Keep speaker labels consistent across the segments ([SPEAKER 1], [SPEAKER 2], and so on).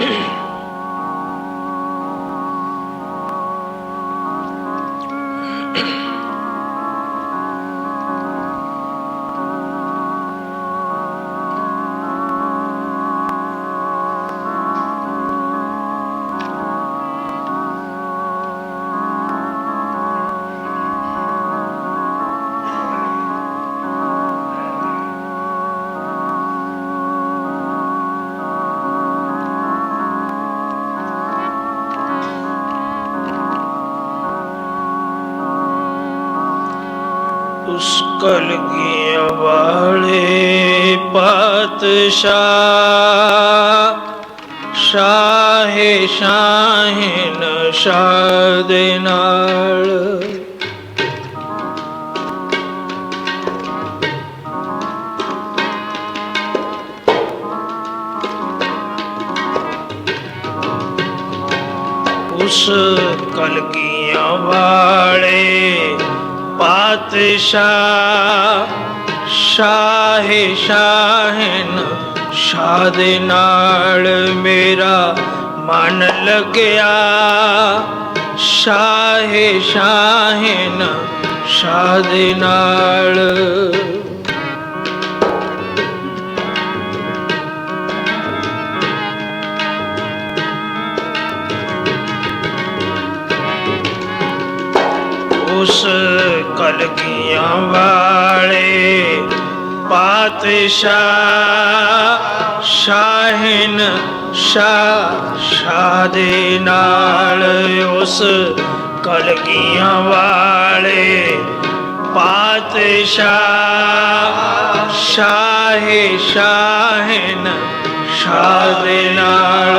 [SPEAKER 1] Yeah. ਕਲਗੀਆਂ ਵਾਲੇ ਪਾਤਸ਼ਾਹ ਸ਼ਾਹੇ ਸ਼ਾਹਿਨ ਸ਼ਾਹ ਦੇ ਨਾਲ। ਉਸ ਕਲਗੀਆਂ ਵਾਲੇ ਪਾਤਸ਼ਾਹ ਸ਼ਾਹੇ ਸ਼ਾਹਨ ਸ਼ਾਹ ਦੇ ਨਾਲ ਮੇਰਾ ਮਨ ਲੱਗਿਆ। ਸ਼ਾਹੇ ਸ਼ਾਹਨ ਸ਼ਾਹ ਦੇ ਨਾਲ ਉਸ ਕਲਗੀਆਂ ਵਾਲੇ ਪਾਤਸ਼ਾਹ ਸ਼ਾਹਿਨ ਸ਼ਾਹ ਸ਼ਾਹ ਦੇ ਨਾਲ ਉਸ ਕਲਗੀਆਂ ਵਾਲੇ ਪਾਤਸ਼ਾਹ ਸ਼ਾਹੇ ਸ਼ਾਹਿਨ ਸ਼ਾਹ ਦੇ ਨਾਲ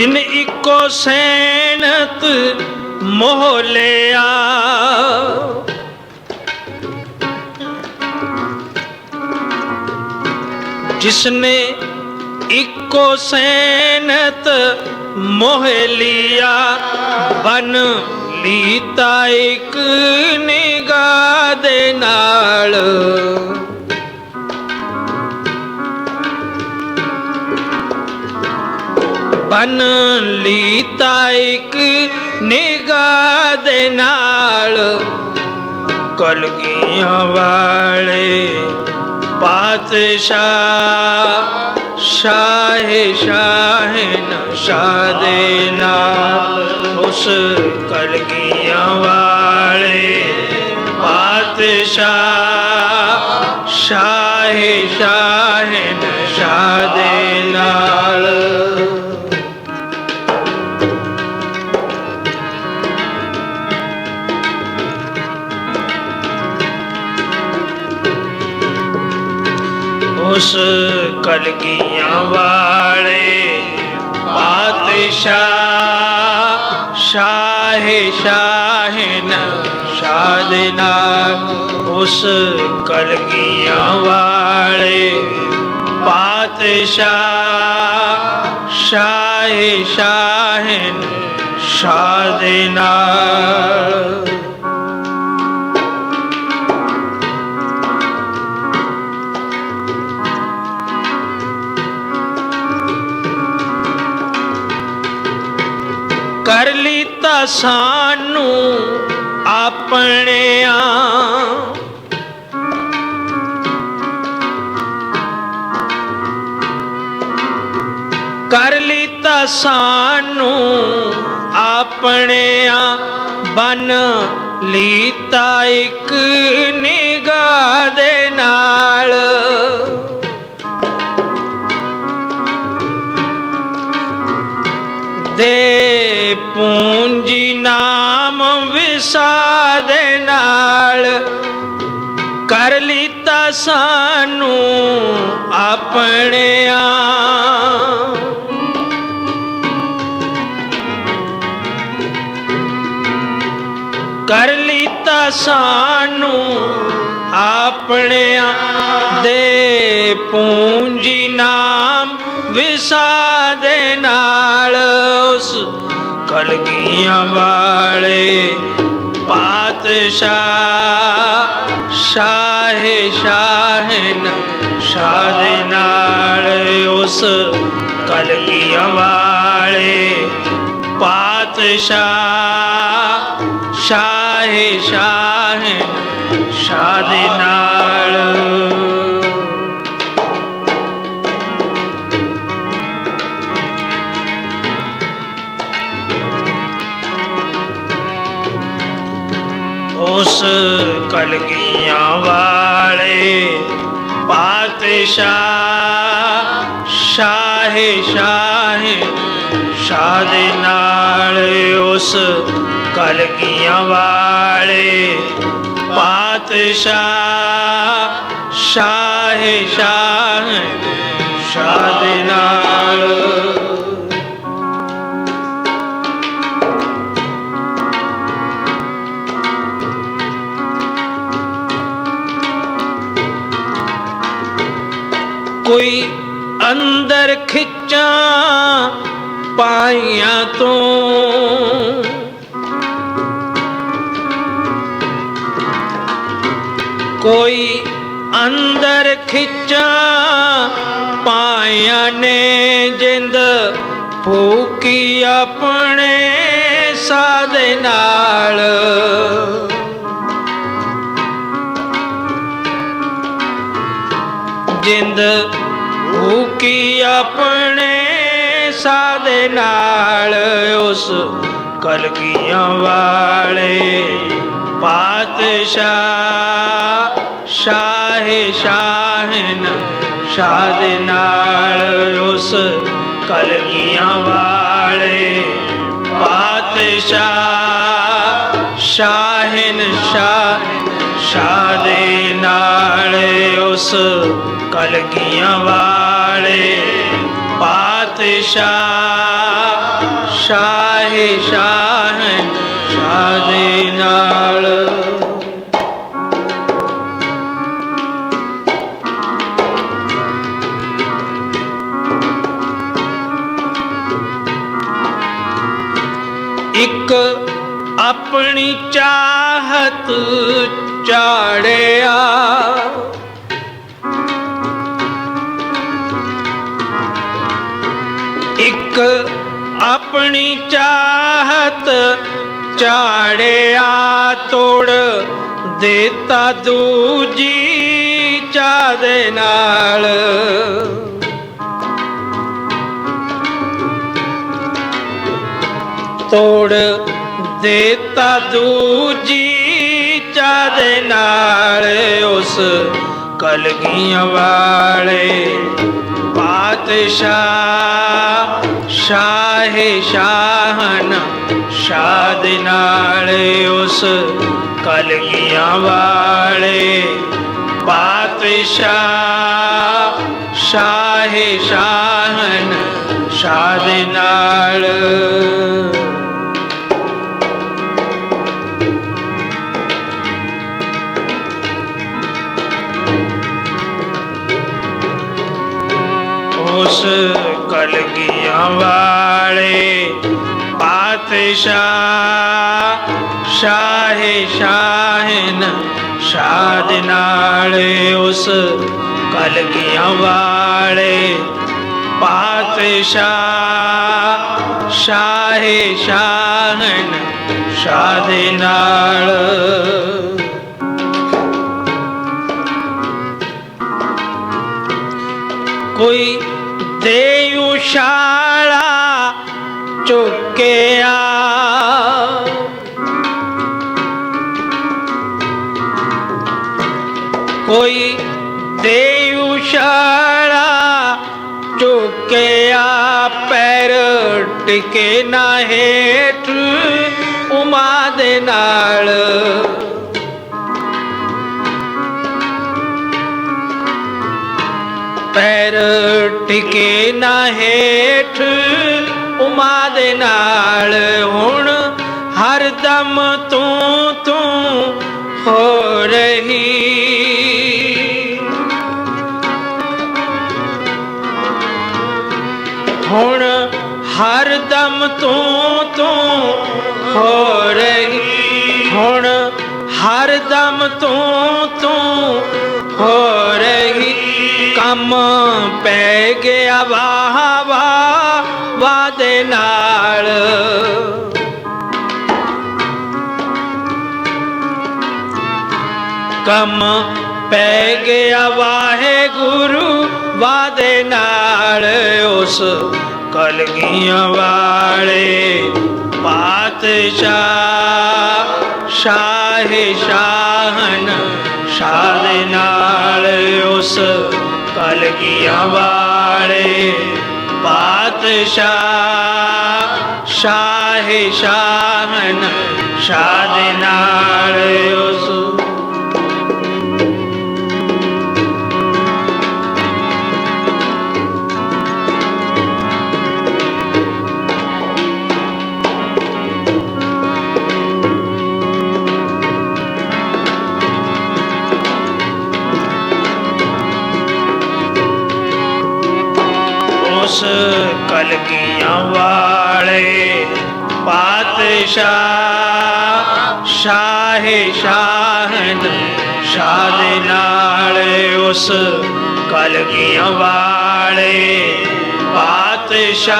[SPEAKER 1] ਜਿਨ ਇੱਕੋ ਸੈਨਤ ਮੋਹ ਲਿਆ। ਜਿਸਨੇ ਇੱਕੋ ਸੈਨਤ ਮੋਹ ਲਿਆ, ਬਨ ਲੀਤਾ ਇੱਕ ਨਿਗਾਹ ਦੇ ਨਾਲ। ਬਨ ਲੀਤਾ ਇੱਕ ਨਿਗਾਹ ਦੇ ਨਾਲ। ਕਲਗੀਆਂ ਵਾਲੇ ਪਾਤਸ਼ਾਹ, ਸ਼ਾਹੇ ਸ਼ਾਹਨ ਸ਼ਾਹ ਦੇ ਨਾਲ। ਉਸ ਕਲਗੀਆਂ ਵਾਲੇ ਪਾਤਸ਼ਾਹ, ਸ਼ਾਹੇ ਸ਼ਾਹਨ ਸ਼ਾਹ ਦੇ ਨਾਲ। ਉਸ ਕਲਗੀਆਂ ਵਾਲੇ ਪਾਤਸ਼ਾਹ ਸ਼ਾਹੇ ਸ਼ਾਹਨ, ਸ਼ਾਹ ਦੇ ਉਸ ਕਲਗੀਆਂ ਵਾਲੇ ਪਾਤਸ਼ਾਹ ਸ਼ਾਹੇ ਸ਼ਾਹਨ, ਸ਼ਾਹ ਸਾਨੂੰ ਆਪਣਿਆਂ ਕਰ ਲੀਤਾ ਸਾਨੂੰ ਆਪਣਿਆਂ ਬਨ ਲੀਤਾ ਇੱਕ ਨਿਗਾਹ ਦੇ ਨਾਲ। ਦੇ ਪੂੰਜੀ ਵਿਸਾਦੇ ਨਾਲ ਕਰ ਲੀਤਾ ਸਾਨੂੰ ਆਪਣਿਆਂ ਕਰ ਲੀਤਾ ਸਾਨੂੰ ਆਪਣਿਆਂ ਦੇ ਪੂੰਜੀ ਨਾਮ ਵਿਸਾ ਦੇ ਨਾਲ ਉਸ ਕਲਗੀਆਂ ਵਾਲੇ ਪਾਤਸ਼ਾਹ ਸ਼ਾਹੇ ਸ਼ਾਹਨ ਸ਼ਾਹ ਦੇ ਨਾਲ ਉਸ ਕਲਗੀਆਂ ਵਾਲੇ ਪਾਤਸ਼ਾਹ ਸ਼ਾਹੇ ਸ਼ਾਹਨ ਸ਼ਾਹ ਦੇ ਨਾਲ ਉਸ ਕਲਗੀਆਂ ਵਾਲੇ ਪਾਤਸ਼ਾਹ, ਸ਼ਾਹੇ ਸ਼ਾਹੇ, ਸ਼ਾਹ ਦੇ ਨਾਲ ਉਸ ਕਲਗੀਆਂ ਵਾਲੇ ਪਾਤਸ਼ਾਹ, ਸ਼ਾਹੇ ਸ਼ਾਹੇ, ਸ਼ਾਹ ਦੇ ਨਾਲ ਖਿੱਚਾਂ ਪਾਈਆਂ ਤੂੰ। ਕੋਈ ਅੰਦਰ ਖਿੱਚਾਂ ਪਾਈਆਂ ਨੇ ਜਿੰਦ ਫੂਕੀ ਆਪਣੇ ਸਾਦੇ ਨਾਲ। ਜਿੰਦ ਕੀ ਆਪਣੇ ਸਾਦੇ ਨਾਲ ਉਸ ਕਲਗੀਆਂ ਵਾਲੇ ਪਾਤਸ਼ਾਹ ਸ਼ਾਹੇ ਸ਼ਾਹਨ ਸ਼ਾਹ ਦੇ ਨਾਲ ਉਸ ਕਲਗੀਆਂ ਵਾਲੇ ਪਾਤਸ਼ਾਹ ਸ਼ਾਹਨ ਸ਼ਾਹ ਸ਼ਾਹ ਦੇ ਨਾਲ ਉਸ ਕਲਗੀਆਂ ਵਾਲੇ ਪਾਤਸ਼ਾਹ ਸ਼ਾਹੇ ਸ਼ਾਹ ਸ਼ਾਹ ਦੇ ਨਾਲ। ਇੱਕ ਆਪਣੀ ਚਾਹਤ ਚਾੜਿਆ ਆਪਣੀ ਚਾਹਤ, ਚਾੜਿਆ ਤੋੜ, ਦੇਤਾ ਦੂਜੀ ਚਾਹ ਦੇ ਨਾਲ। ਤੋੜ, ਦੇਤਾ ਦੂਜੀ ਚਾਹ ਦੇ ਨਾਲ, ਉਸ ਕਲਗੀਆਂ ਵਾਲੇ ਪਾਤਸ਼ਾਹ ਸ਼ਾਹੇ ਸ਼ਾਹਨ ਸ਼ਾਹ ਦੇ ਨਾਲ ਉਸ ਕਲਗੀਆਂ ਵਾਲੇ। ਪਾਤਸ਼ਾਹ ਸ਼ਾਹੇ ਸ਼ਾਹਨ ਸ਼ਾਹ ਦੇ ਨਾਲ ਕਲਗੀਆਂ ਵਾਲੇ ਪਾਤਸ਼ਾਹ ਸ਼ਾਹੇ ਸ਼ਾਹਨ ਸ਼ਾਹ ਦੇ ਨਾਲ ਉਸ ਕਲਗੀਆਂ ਵਾਲੇ ਪਾਤਸ਼ਾਹ ਸ਼ਾਹੇ ਸ਼ਾਹਨ ਸ਼ਾਹ ਦੇ ਨਾਲ ਕੋਈ ਦੇਉ ਸ਼ਾਲਾ ਚੁੱਕਿਆ ਕੋਈ ਦੇਉ ਸ਼ਾਲਾ ਚੁੱਕਿਆ ਪੈਰ ਟਿਕੇ ਨਾ ਹੇਠ ਉਮਾ ਦੇ ਨਾਲ। ਪੈਰ ਟਿਕੇ ਨਾ ਹੇਠ ਉਮਾ ਦੇ ਨਾਲ ਹੁਣ ਹਰ ਦਮ ਤੂੰ ਤੂੰ ਹੋ ਰਹੀ। ਹੁਣ ਹਰ ਦਮ ਤੂੰ ਤੂੰ ਹੋ ਰਹੀ। ਹੁਣ ਹਰ ਦਮ ਤੂੰ ਤੂੰ ਹੋ ਰਹੀ। ਕੰਮ ਪੈ ਗਿਆ ਵਾਹ ਵਾਹ। ਦੇ ਨਾਲ। ਕੰਮ ਪੈ ਗਿਆ ਵਾਹਿਗੁਰੂ, ਵਾਦੇ ਨਾਲ ਉਸ ਕਲਗੀਆਂ ਵਾਲੇ ਪਾਤਸ਼ਾਹ, ਸ਼ਾਹ ਸ਼ਾਹਨ, ਸ਼ਾਹ ਦੇ ਨਾਲ ਉਸ ਕਲਗੀਆਂ ਵਾਲੇ ਪਾਤਸ਼ਾਹ ਸ਼ਾਹ ਸ਼ਾਹਨ ਸ਼ਾਹ ਨਾਲ ਉਸ। ਉਸ ਕਲਕੀਆਂ ਵਾਲੇ ਪਾਤਸ਼ਾਹ ਸ਼ਾਹ ਸ਼ਾਹਨ ਸ਼ਾਹ ਦੇ ਨਾਲ ਉਸ ਕਲਗੀਆਂ ਵਾਲੇ ਪਾਤਸ਼ਾਹ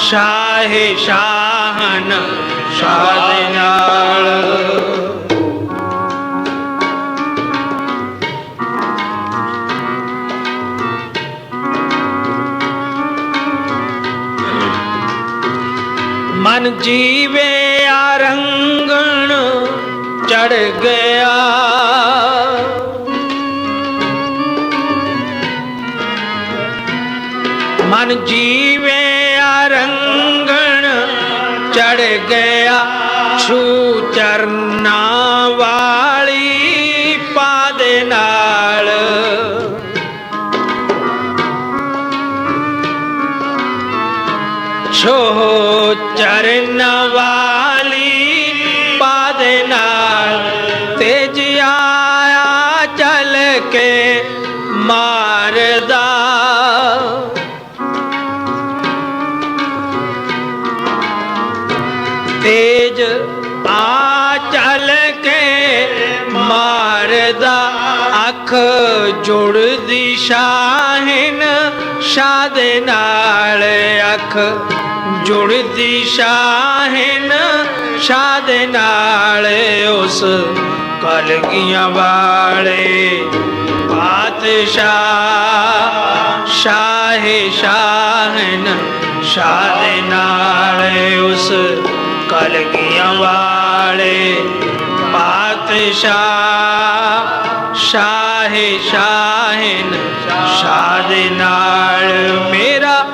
[SPEAKER 1] ਸ਼ਾਹ ਸ਼ਾਹਨ ਸ਼ਾਹ ਦੇ ਨਾਲ ਮਨ ਜੀਵੇ ਆਰੰਗਣ ਚੜ ਗਿਆ। ਮਨ ਜੀ ਸ਼ਾਹਿਨ, ਸ਼ਾਹ ਦੇ ਨਾਲ ਅੱਖ ਜੁੜਦੀ ਸ਼ਾਹਿਨ, ਸ਼ਾਹ ਦੇ ਨਾਲ ਉਸ ਕਲਗੀਆਂ ਵਾਲੇ ਪਾਤਸ਼ਾਹ ਸ਼ਾਹ ਸ਼ਾਹਨ, ਸ਼ਾਹ ਦੇ ਨਾਲ ਉਸ ਕਲਗੀਆਂ ਵਾਲੇ ਪਾਤਸ਼ਾਹ ਸ਼ਾਹ ਸ਼ਾਹਨ, ਸ਼ਾਹ ਦੇ ਨਾਲ ਮੇਰਾ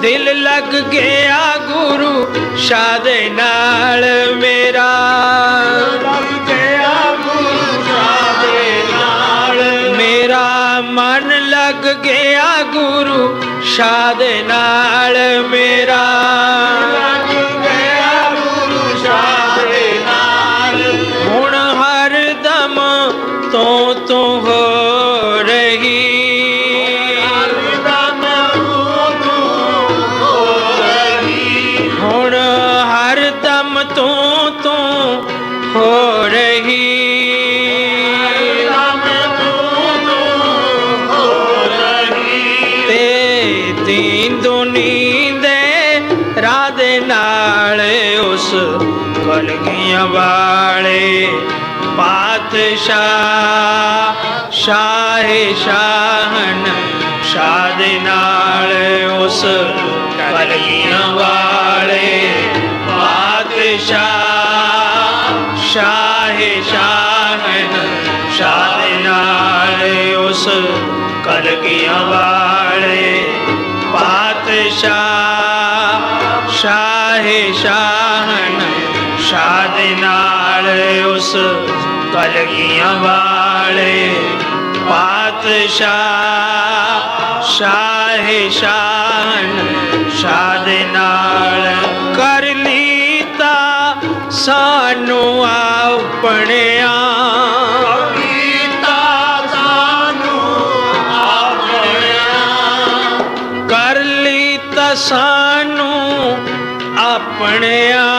[SPEAKER 1] ਦਿਲ ਲੱਗ ਗਿਆ ਗੁਰੂ, ਸ਼ਾਹ ਦੇ ਨਾਲ ਮੇਰਾ। ਲੱਗ ਗਿਆ ਗੁਰੂ ਸ਼ਾਹ ਦੇ ਨਾਲ ਮੇਰਾ ਮਨ ਲੱਗ ਗਿਆ ਗੁਰੂ, ਸ਼ਾਹ ਦੇ ਨਾਲ ਮੇਰਾ। ਉਸ ਕਲਗੀਆਂ ਵਾਲੇ ਪਾਤਸ਼ਾਹ ਸ਼ਾਹ ਸ਼ਾਹਨ ਸ਼ਾਹ ਦੇ ਨਾਲ ਉਸ ਕਲਗੀਆਂ ਵਾਲੇ ਦੇ ਨਾਲ ਉਸ ਕਲਗੀਆਂ ਵਾਲੇ ਪਾਤਸ਼ਾਹ ਸ਼ਾਹ ਸ਼ਾਹਨ ਸ਼ਾਹ ਦੇ ਨਾਲ ਕਰ ਲੀਤਾ ਸਾਨੂੰ ਆਪਣਿਆਂ
[SPEAKER 2] ਸਾਨੂੰ ਆਪਣਿਆ।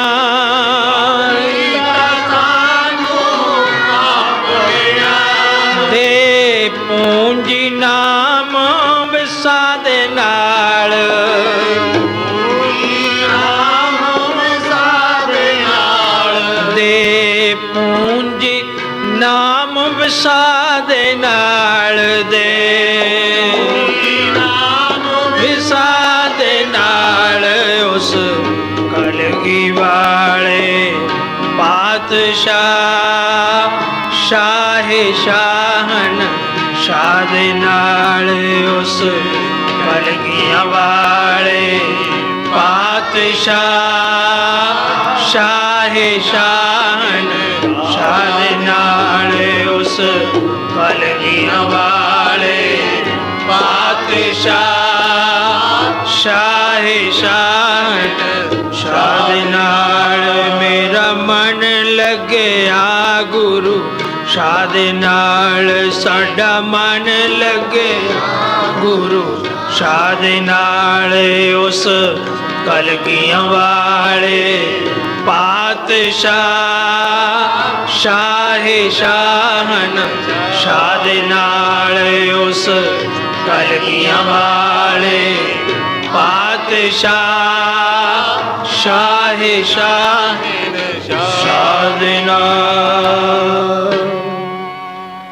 [SPEAKER 1] ਪਾਤਸ਼ਾਹ ਸ਼ਾਹੇ ਸ਼ਾਹਨ ਸ਼ਾਹ ਦੇ ਨਾਲ ਉਸ ਕਲਗੀਆਂ ਵਾਲੇ। ਪਾਤਸ਼ਾਹ, ਸ਼ਾਹੇ ਸ਼ਾਹਨ ਸ਼ਾਹ ਦੇ ਨਾਲ ਉਸ ਕਲਗੀਆਂ ਵਾਲੇ। ਪਾਤਸ਼ਾਹ, ਸ਼ਾਹੇ ਸ਼ਾਹ ਲੱਗਿਆ ਗੁਰੂ ਸ਼ਾਹ ਨਾਲ ਸਾਡਾ ਮਨ ਲੱਗਿਆ ਗੁਰੂ ਸ਼ਾਹ ਨਾਲ ਉਸ ਕਲਗੀਆਂ ਵਾਲੇ। ਪਾਤਸ਼ਾਹ, ਸ਼ਾਹੇ ਸ਼ਾਹਨ ਸ਼ਾਹ ਨਾਲ ਉਸ ਕਲਗੀਆਂ ਵਾਲੇ। ਪਾਤਸ਼ਾਹ, ਸ਼ਾਹੇ ਸ਼ਾਹਨ, ਸ਼ਾਹ ਦੇਣਾ